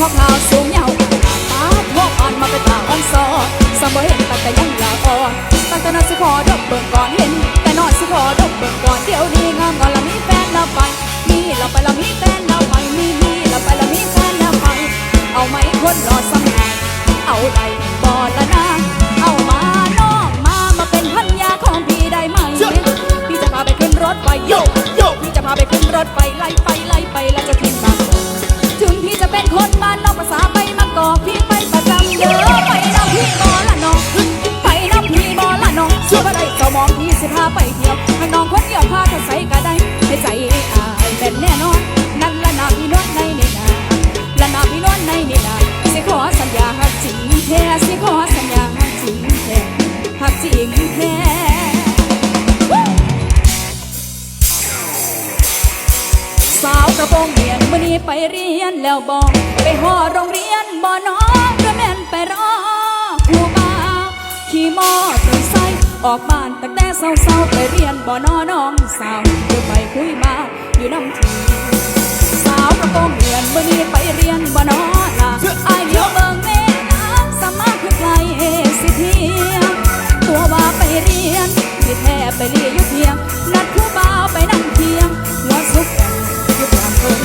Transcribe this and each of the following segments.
khóc ngao xuống nhau ta thuốc on mà phải tạo ăn so sao mới hiện tại ta nhanh là con ต่นอนตั้งแต่นอนสิขอดอกเบิ่งก่อนเห็น แต่นอนสิขอดอกเบิ่งก่อนเดี๋ยวนี้งามก่อนละมีแฟนแล้วไป มีเราไปละมีแฟนแล้วไป มีมีเราไปละมีแฟนแล้วไป เอาไหมคนรอสำคัญเอาใดบอละนะเอามาน้องมามาเป็นพันยาของพี่ได้ไหมพี่จะพาไปขึ้นรถไฟโยกโยกพี่จะพาไปขึ้นรถไฟไล่ไปไล่ไปแล้วจะขึ้นบางกอกถึงพี่จะเป็นคนบ้านนอกภาษาไปมากอกพี่ไปประจำเยอะไปน้ำพี่บอละน้อง ละน้องเชื่ได้เจ้ามองพี่สิพาไปเที่ยวให้น้องคนเดียวพาเธอใส่กระได้ให้ใจอายเป็นแน่นอน นั่นละนาพี่นวลในนี่นาละนาพี่นวลในนี่นาสิขอสัญญาหักจริงแท้สิขอสัญญาหักจริงแท้หักจริงแท้สาวกระโปรงเรียนมื่อนี้ไปเรียนแล้วบอกไปหอโรงเรียนบ่น้อง ออกบ้านตั้งแต่เศร้าๆไปเรียนบ่นอน้องสาวเดี๋ยวไปคุยมาอยู่น้ำทีสาวกระโปรงเรียนมื่อนี้ไปเรียนบ่น้อละอายเดียวเบิ่งแม่น้ำสามารถคือไกลสิเทียงตัวว่าไปเรียนที่แท้ไปเรียนอยู่เพียง นัดครูบ่าวไปนั่งเพียงหัวซุกกันอยู่กลางคน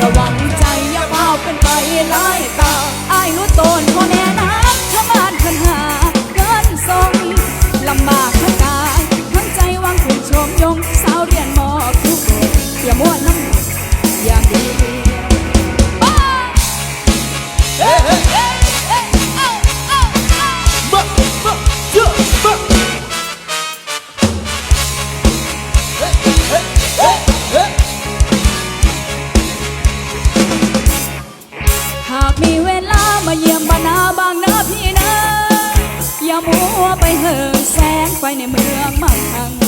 ระวังใจอย่าเฝ้าเป็นไปหลายตาอายรู้ตนพ่อแม่นา คุณชมยงสาวเรียนมอครูโบอย่ามัวน้ำอย่างเดียวบ้าเฮ้เฮ้เอ้ยเอ้ยเอ้าเอ้าเอ้ามามาเยอะมาเฮ้เฮ้เฮ้เฮ้หากมีเวลามาเยี่ยมบ้านนาบางนาพี่นะอย่ามัวไปเห่อแสงไฟในเมืองมั่งคั่ง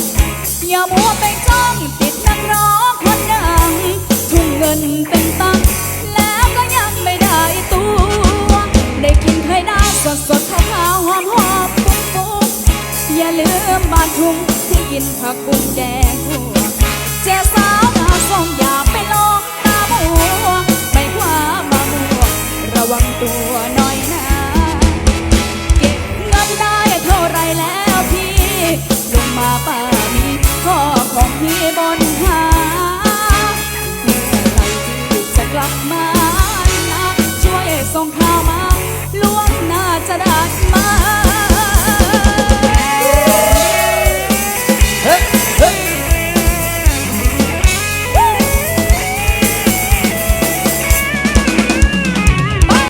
อย่ามัวไปจ้องติดนักร้องคนดัง ทุ่มเงินเป็นตังแล้วก็ยังไม่ได้ตัว ได้กินไข่ดาวสดสดๆขาวหอมหอมปุ๊บปุ๊บอย่าลืมบานทุ่งที่กินผักบุ้งแดงทั่วเจ้าสาวงาส้มอย่าไปลอ